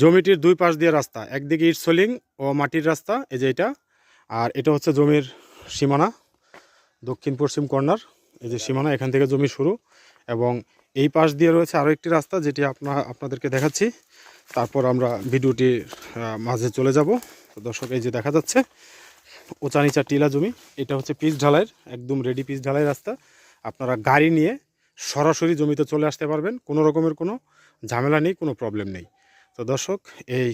জমিটির দুই পাশ দিয়ে রাস্তা, একদিকে ইট সোলিং ও মাটির রাস্তা, এই যে এটা, আর এটা হচ্ছে জমির সীমানা, দক্ষিণ পশ্চিম কর্নার, এই যে সীমানা, এখান থেকে জমি শুরু, এবং এই পাশ দিয়ে রয়েছে আরও একটি রাস্তা, যেটি আপনা, আপনাদেরকে দেখাচ্ছি। তারপর আমরা ভিডিওটির মাঝে চলে যাব। তো দর্শক, এই যে দেখা যাচ্ছে উঁচা নিচা টিলা জমি, এটা হচ্ছে পিচ ঢালাইয়ের, একদম রেডি পিচ ঢালাই রাস্তা। আপনারা গাড়ি নিয়ে সরাসরি জমিতে চলে আসতে পারবেন, কোনো রকমের কোনো ঝামেলা নেই, কোনো প্রবলেম নেই। তো দর্শক, এই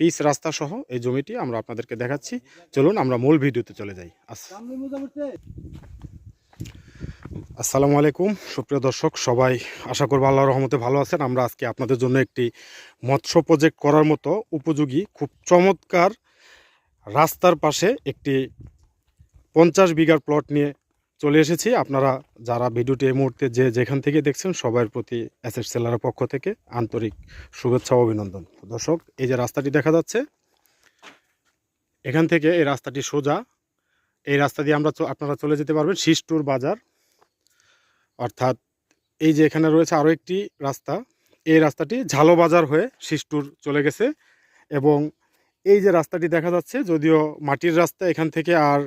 পিচ রাস্তা সহ এই জমিটি আমরা আপনাদেরকে দেখাচ্ছি। চলুন আমরা মূল ভিডিওতে চলে যাই। আসসালামু আলাইকুম। সুপ্রিয় দর্শক, সবাই আশা করব আল্লাহ রহমতে ভালো আছেন। আমরা আজকে আপনাদের জন্য একটি মৎস্য প্রজেক্ট করার মতো উপযোগী, খুব চমৎকার রাস্তার পাশে একটি পঞ্চাশ বিঘার প্লট নিয়ে চলে এসেছি। আপনারা যারা ভিডিওটি এই মুহূর্তে যে যেখান থেকে দেখছেন সবার প্রতি অ্যাসেট সেলারের পক্ষ থেকে আন্তরিক শুভেচ্ছা অভিনন্দন। দর্শক, এই যে রাস্তাটি দেখা যাচ্ছে, এখান থেকে এই রাস্তাটি সোজা। এই রাস্তা দিয়ে আমরা আপনারা চলে যেতে পারবেন শিষ্টুর বাজার। অর্থাৎ এই যে এখানে রয়েছে আরও একটি রাস্তা। এই রাস্তাটি ঝালো বাজার হয়ে শিষ্টুর চলে গেছে এবং এই যে রাস্তাটি দেখা যাচ্ছে, যদিও মাটির রাস্তা এখান থেকে আর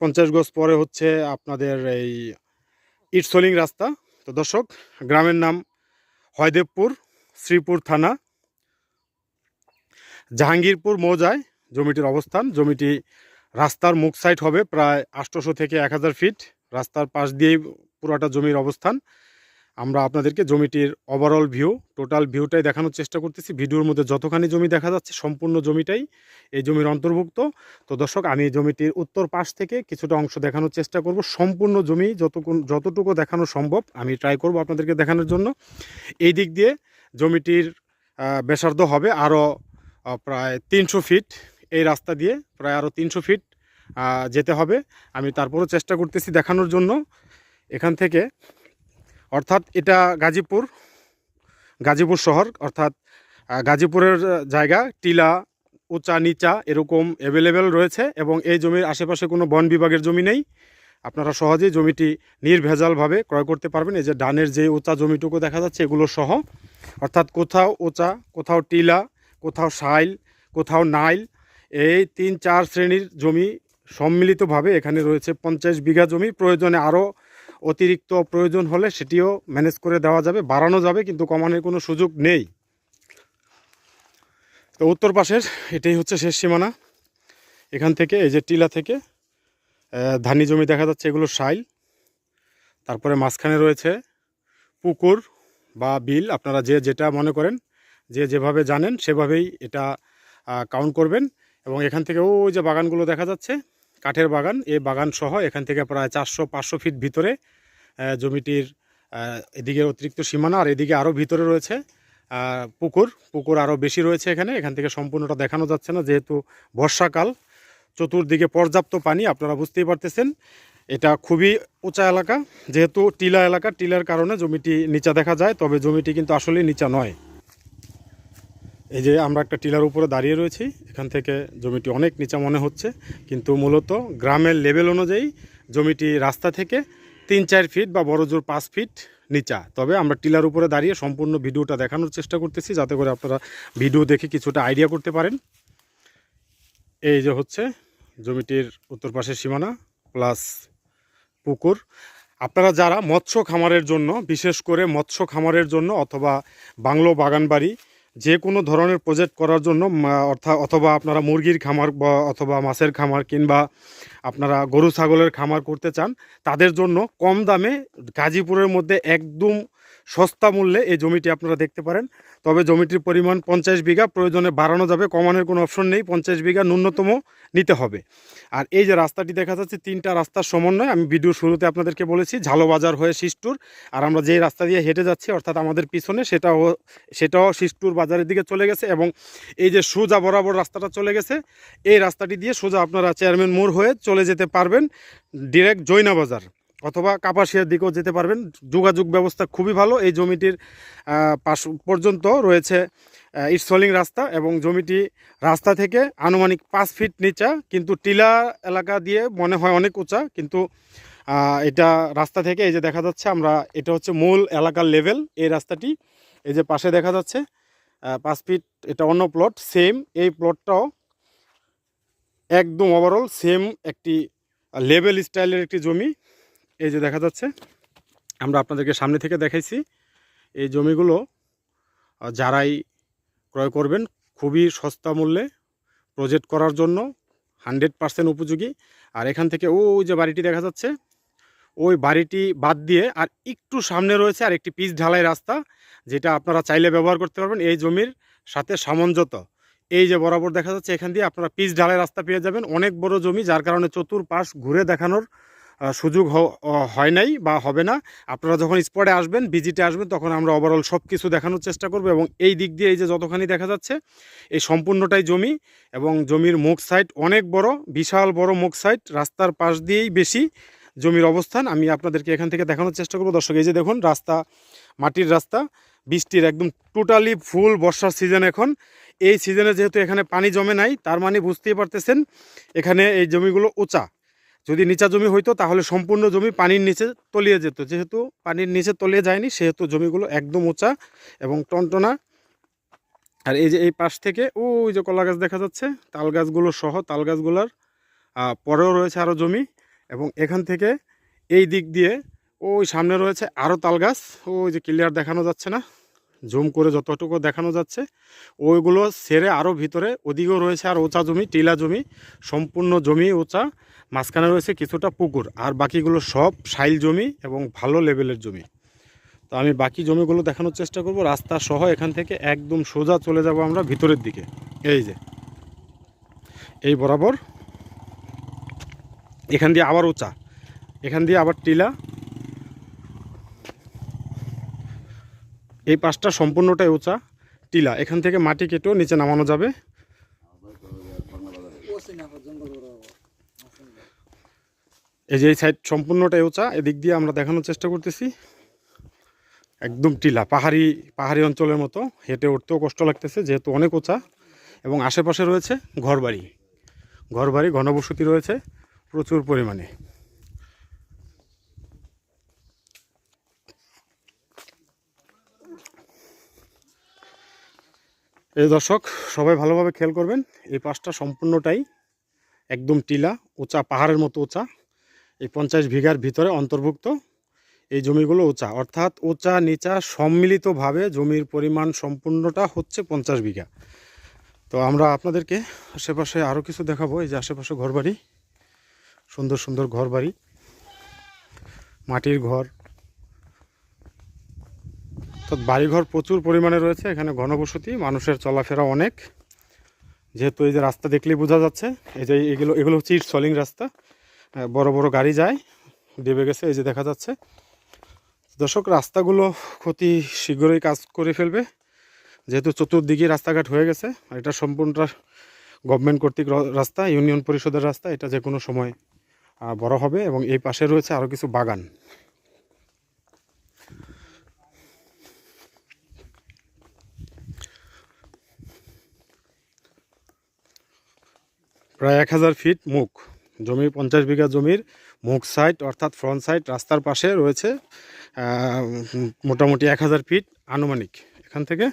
পঞ্চাশ গজ পরে হচ্ছে আপনাদের এই ইটসোলিং রাস্তা। তো দর্শক, গ্রামের নাম হয়দেবপুর, শ্রীপুর থানা, জাহাঙ্গীরপুর মৌজায়। জমিটির অবস্থান, জমিটি রাস্তার মুখ সাইড হবে প্রায় আটশোশো থেকে এক হাজার ফিট রাস্তার পাশ দিয়েই পুরোটা জমির অবস্থান। আমরা আপনাদেরকে জমিটির ওভারঅল ভিউ টোটাল ভিউটাই দেখানোর চেষ্টা করতেছি। ভিডিওর মধ্যে যতখানি জমি দেখা যাচ্ছে, সম্পূর্ণ জমিটাই এই জমির অন্তর্ভুক্ত। তো দর্শক, আমি জমিটির উত্তর পাশ থেকে কিছুটা অংশ দেখানোর চেষ্টা করব। সম্পূর্ণ জমি যতক্ষণ, যতটুকু দেখানো সম্ভব, আমি ট্রাই করব আপনাদেরকে দেখানোর জন্য। এই দিক দিয়ে জমিটির বেসার্ধ হবে আরও প্রায় তিনশো ফিট। এই রাস্তা দিয়ে প্রায় আরও তিনশো ফিট যেতে হবে। আমি তারপরও চেষ্টা করতেছি দেখানোর জন্য। এখান থেকে অর্থাৎ এটা গাজীপুর গাজীপুর শহর, অর্থাৎ গাজীপুরের জায়গা, টিলা, উঁচা, নিচা এরকম অ্যাভেলেবেল রয়েছে এবং এই জমির আশেপাশে কোনো বন বিভাগের জমি নেই। আপনারা সহজেই জমিটি নির্ভেজালভাবে ক্রয় করতে পারবেন। এই যে ডানের যে উঁচা জমিটুকু দেখা যাচ্ছে, এগুলো সহ। অর্থাৎ কোথাও উঁচা, কোথাও টিলা, কোথাও সাইল, কোথাও নাইল, এই তিন, চার শ্রেণির জমি সম্মিলিতভাবে এখানে রয়েছে পঞ্চাশ বিঘা জমি। প্রয়োজনে আরও অতিরিক্ত প্রয়োজন হলে সেটিও ম্যানেজ করে দেওয়া যাবে, বাড়ানো যাবে, কিন্তু কমানোর কোনো সুযোগ নেই। তো উত্তর পাশের, এটাই হচ্ছে শেষ সীমানা। এখান থেকে, এই যে টিলা থেকে ধানি জমি দেখা যাচ্ছে, এগুলো সাইল তারপরে মাঝখানে রয়েছে পুকুর বা বিল, আপনারা যে যেটা মনে করেন, যে যেভাবে জানেন সেভাবেই এটা কাউন্ট করবেন। এবং এখান থেকে ওই যে বাগানগুলো দেখা যাচ্ছে কাঠের বাগান এই বাগান সহ এখান থেকে প্রায় চারশো, পাঁচশো ফিট ভিতরে জমিটির এদিকে অতিরিক্ত সীমানা আর এদিকে আরও ভিতরে রয়েছে পুকুর। পুকুর আরও বেশি রয়েছে এখানে, এখান থেকে সম্পূর্ণটা দেখানো যাচ্ছে না, যেহেতু বর্ষাকাল। চতুর্দিকে পর্যাপ্ত পানি, আপনারা বুঝতেই পারতেছেন। এটা খুবই উঁচা এলাকা, যেহেতু টিলা এলাকা, টিলার কারণে জমিটি নিচা দেখা যায়, তবে জমিটি কিন্তু আসলে নিচা নয়। এই যে আমরা একটা টিলার উপরে দাঁড়িয়ে রয়েছি, এখান থেকে জমিটি অনেক নিচা মনে হচ্ছে, কিন্তু মূলত গ্রামের লেভেল অনুযায়ী জমিটি রাস্তা থেকে তিন চার ফিট বা বড় জোর পাঁচ ফিট নিচা। তবে আমরা টিলার উপরে দাঁড়িয়ে সম্পূর্ণ ভিডিওটা দেখানোর চেষ্টা করতেছি, যাতে করে আপনারা ভিডিও দেখে কিছুটা আইডিয়া করতে পারেন। এই যে হচ্ছে জমিটির উত্তর পাশের সীমানা প্লাস পুকুর। আপনারা যারা মৎস্য খামারের জন্য, বিশেষ করে মৎস্য খামারের জন্য অথবা বাংলো বাগান বাড়ি যে কোনো ধরনের প্রজেক্ট করার জন্য অর্থাৎ অথবা আপনারা মুরগির খামার বা, অথবা মাছের খামার কিংবা আপনারা গরু, ছাগলের খামার করতে চান, তাদের জন্য কম দামে গাজীপুরের মধ্যে একদম সস্তা মূল্যে এই জমিটি আপনারা দেখতে পারেন। তবে জমিটির পরিমাণ পঞ্চাশ বিঘা, প্রয়োজনে বাড়ানো যাবে, কমানোর কোনো অপশন নেই। পঞ্চাশ বিঘা ন্যূনতম নিতে হবে। আর এই যে রাস্তাটি দেখা যাচ্ছে, তিনটা রাস্তার সমন্বয়। আমি ভিডিও শুরুতে আপনাদেরকে বলেছি ঝালো বাজার হয়ে শিষ্টুর আর আমরা যেই রাস্তা দিয়ে হেঁটে যাচ্ছি, অর্থাৎ আমাদের পিছনে, সেটাও সেটাও শিষ্টুর বাজারের দিকে চলে গেছে এবং এই যে সোজা বরাবর রাস্তাটা চলে গেছে, এই রাস্তাটি দিয়ে সোজা আপনারা চেয়ারম্যান মোড় হয়ে চলে যেতে পারবেন। ডিরেক্ট জৈনা বাজার। অথবা কাপাসিয়ার দিকেও যেতে পারবেন। যোগাযোগ ব্যবস্থা খুবই ভালো। এই জমিটির পাশ পর্যন্ত রয়েছে ইটসলিং রাস্তা এবং জমিটি রাস্তা থেকে আনুমানিক পাঁচ ফিট নিচা, কিন্তু টিলা এলাকা দিয়ে মনে হয় অনেক উঁচা, কিন্তু এটা রাস্তা থেকে এই যে দেখা যাচ্ছে, আমরা, এটা হচ্ছে মূল এলাকার লেভেল এই রাস্তাটি এই যে পাশে দেখা যাচ্ছে পাঁচ ফিট, এটা অন্য প্লট সেম এই প্লটটাও একদম ওভারঅল সেম একটি লেভেল স্টাইলের একটি জমি। এই যে দেখা যাচ্ছে, আমরা আপনাদেরকে সামনে থেকে দেখাইছি, এই জমিগুলো যারাই ক্রয় করবেন, খুবই সস্তা মূল্যে প্রজেক্ট করার জন্য, হান্ড্রেড পার্সেন্ট উপযোগী। আর এখান থেকে ওই যে বাড়িটি দেখা যাচ্ছে, ওই বাড়িটি বাদ দিয়ে আর একটু সামনে রয়েছে আর একটি পিচ ঢালাই রাস্তা, যেটা আপনারা চাইলে ব্যবহার করতে পারবেন এই জমির সাথে সামঞ্জত এই যে বরাবর দেখা যাচ্ছে, এখান দিয়ে আপনারা পিচ ঢালাই রাস্তা পেয়ে যাবেন। অনেক বড় জমি, যার কারণে চতুর্পাশ ঘুরে দেখানোর সুযোগ হয় নাই বা হবে না। আপনারা যখন স্পটে আসবেন ভিজিটে আসবেন, তখন আমরা ওভারঅল সব কিছু দেখানোর চেষ্টা করব এবং এই দিক দিয়ে এই যে যতখানি দেখা যাচ্ছে, এই সম্পূর্ণটাই জমি এবং জমির মুখ সাইড অনেক বড়, বিশাল বড় মুখ সাইড রাস্তার পাশ দিয়েই বেশি জমির অবস্থান। আমি আপনাদেরকে এখান থেকে দেখানোর চেষ্টা করব। দর্শক, এই যে দেখুন, রাস্তা, মাটির রাস্তা, বৃষ্টির একদম টোটালি ফুল বর্ষার সিজন এখন। এই সিজনে যেহেতু এখানে পানি জমে নাই, তার মানে বুঝতেই পারতেছেন, এখানে এই জমিগুলো উঁচা। যদি নিচা জমি হইতো, তাহলে সম্পূর্ণ জমি পানির নিচে তলিয়ে যেত। যেহেতু পানির নিচে তলিয়ে যায়নি, সেহেতু জমিগুলো একদম উঁচা এবং টনটনা। আর এই যে এই পাশ থেকে ও ওই যে কলা গাছ দেখা যাচ্ছে, তাল গাছগুলো সহ তাল গাছগুলোর পরেও রয়েছে আরও জমি এবং এখান থেকে এই দিক দিয়ে, ওই সামনে রয়েছে আরও তাল গাছ। ওই যে ক্লিয়ার দেখানো যাচ্ছে না। জুম করে যতটুকু দেখানো যাচ্ছে, ওইগুলো সেরে আরও ভিতরে ওদিকেও রয়েছে আর উঁচা জমি, টিলা জমি, সম্পূর্ণ জমি উঁচা মাঝখানে রয়েছে কিছুটা পুকুর আর বাকিগুলো সব সাইল জমি এবং ভালো লেভেলের জমি। তো আমি বাকি জমিগুলো দেখানোর চেষ্টা করব, রাস্তা সহ এখান থেকে একদম সোজা চলে যাব আমরা ভিতরের দিকে। এই যে, এই বরাবর। এখান দিয়ে আবার উঁচা এখান দিয়ে আবার টিলা এই পাশটা সম্পূর্ণটাই উঁচা টিলা। এখান থেকে মাটি কেটেও নিচে নামানো যাবে। এই যে এই সাইড সম্পূর্ণটাই উঁচা, এদিক দিয়ে আমরা দেখানোর চেষ্টা করতেছি। একদম টিলা, পাহাড়ি পাহাড়ি অঞ্চলের মতো। হেঁটে উঠতেও কষ্ট লাগতেছে, যেহেতু অনেক উঁচা। এবং আশেপাশে রয়েছে ঘরবাড়ি। ঘরবাড়ি, ঘনবসতি রয়েছে প্রচুর পরিমাণে। এই দর্শক, সবাই ভালোভাবে খেয়াল করবেন, এই পাশটা সম্পূর্ণটাই একদম টিলা, উঁচা, পাহাড়ের মতো উঁচা, এই পঞ্চাশ বিঘার ভিতরে অন্তর্ভুক্ত এই জমিগুলো উঁচা। অর্থাৎ উঁচা, নিচা সম্মিলিতভাবে জমির পরিমাণ সম্পূর্ণটা হচ্ছে পঞ্চাশ বিঘা। তো আমরা আপনাদেরকে আশেপাশে আরও কিছু দেখাবো, এই যে আশেপাশে ঘরবাড়ি, সুন্দর সুন্দর ঘরবাড়ি, মাটির ঘর তো বাড়িঘর প্রচুর পরিমাণে রয়েছে, এখানে ঘনবসতি, মানুষের চলাফেরা অনেক। যেহেতু এই যে রাস্তা দেখলেই বোঝা যাচ্ছে, এই যে এগুলো এগুলো হচ্ছে ইট সলিং রাস্তা। বড় বড় গাড়ি যায়, ডেবে গেছে, এই যে দেখা যাচ্ছে। দর্শক, রাস্তাগুলো ক্ষতি শীঘ্রই কাজ করে ফেলবে। যেহেতু চতুর্দিকে রাস্তাঘাট হয়ে গেছে, আর এটা সম্পূর্ণটা গভর্নমেন্ট কর্তৃক রাস্তা, ইউনিয়ন পরিষদের রাস্তা, এটা যে কোনো সময় বড় হবে। এবং এই পাশে রয়েছে আরও কিছু বাগান। প্রায় এক হাজার ফিট মুখ। জমি পঞ্চাশ বিঘা জমির মুখ সাইড অর্থাৎ ফ্রন্ট সাইড রাস্তার পাশে রয়েছে মোটামুটি এক হাজার ফিট আনুমানিক। এখান থেকে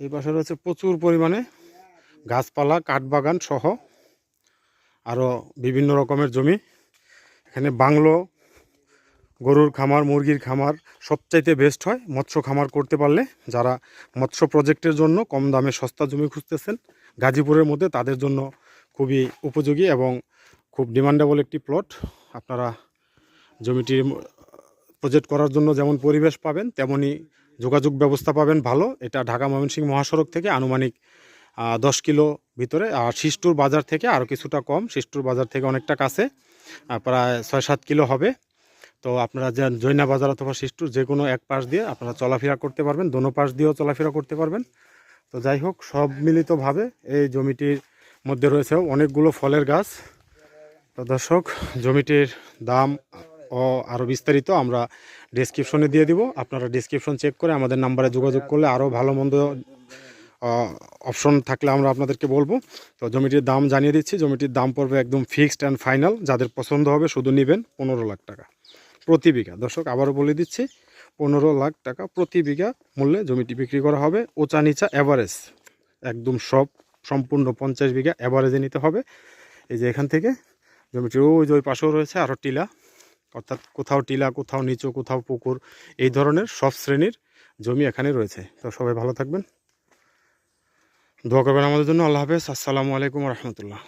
এই পাশে রয়েছে প্রচুর পরিমাণে গাছপালা, কাঠবাগান সহ আরও বিভিন্ন রকমের জমি। এখানে বাংলো গরুর খামার, মুরগির খামার সবচাইতে বেস্ট হয় মৎস্য খামার করতে পারলে। যারা মৎস্য প্রজেক্টের জন্য কম দামে সস্তা জমি খুঁজতেছেন, গাজীপুরের মধ্যে তাদের জন্য খুবই উপযোগী এবং খুব ডিমান্ডেবল একটি প্লট আপনারা জমিটির প্রজেক্ট করার জন্য যেমন পরিবেশ পাবেন, তেমনি যোগাযোগ ব্যবস্থা পাবেন ভালো। এটা ঢাকা ময়মনসিংহ মহাসড়ক থেকে আনুমানিক দশ কিলো ভিতরে। আর শিষ্টুর বাজার থেকে আরও কিছুটা কম, শিষ্টুর বাজার থেকে অনেকটা কাছে প্রায় ছয় সাত কিলো হবে। তো আপনারা যে জৈনা বাজার অথবা শিষ্টুর যে কোনো এক পাশ দিয়ে আপনারা চলাফেরা করতে পারবেন, দোনো পাশ দিয়েও চলাফেরা করতে পারবেন। তো যাই হোক, সব মিলিতভাবে এই জমিটির মধ্যে রয়েছে অনেকগুলো ফলের গাছ। তো দর্শক, জমিটির দাম ও আরও বিস্তারিত আমরা ডিসক্রিপশনে দিয়ে দিব। আপনারা ডিসক্রিপশন চেক করে আমাদের নাম্বারে যোগাযোগ করলে আরও ভালো মন্দ অপশন থাকলে আমরা আপনাদেরকে বলব। তো জমিটির দাম জানিয়ে দিচ্ছি। জমিটির দাম পড়বে একদম ফিক্সড অ্যান্ড ফাইনাল যাদের পছন্দ হবে শুধু নেবেন পনেরো লাখ টাকা। প্রতি বিঘা। দর্শক, আবারও বলে দিচ্ছি, পনেরো লাখ টাকা প্রতি বিঘা মূল্যে জমিটি বিক্রি করা হবে। ওচা নিচা অ্যাভারেজ একদম সব সম্পূর্ণ পঞ্চাশ বিঘা অ্যাভারেজে নিতে হবে। এই যে এখান থেকে জমিটির ওই যে ওই পাশেও রয়েছে আরও টিলা, অর্থাৎ কোথাও টিলা, কোথাও নিচু, কোথাও পুকুর, এই ধরনের সব শ্রেণির জমি এখানে রয়েছে। তো সবাই ভালো থাকবেন। দোয়া করবেন আমাদের জন্য। আল্লাহ হাফেজ। আসসালামু আলাইকুম রহমতুল্লাহ।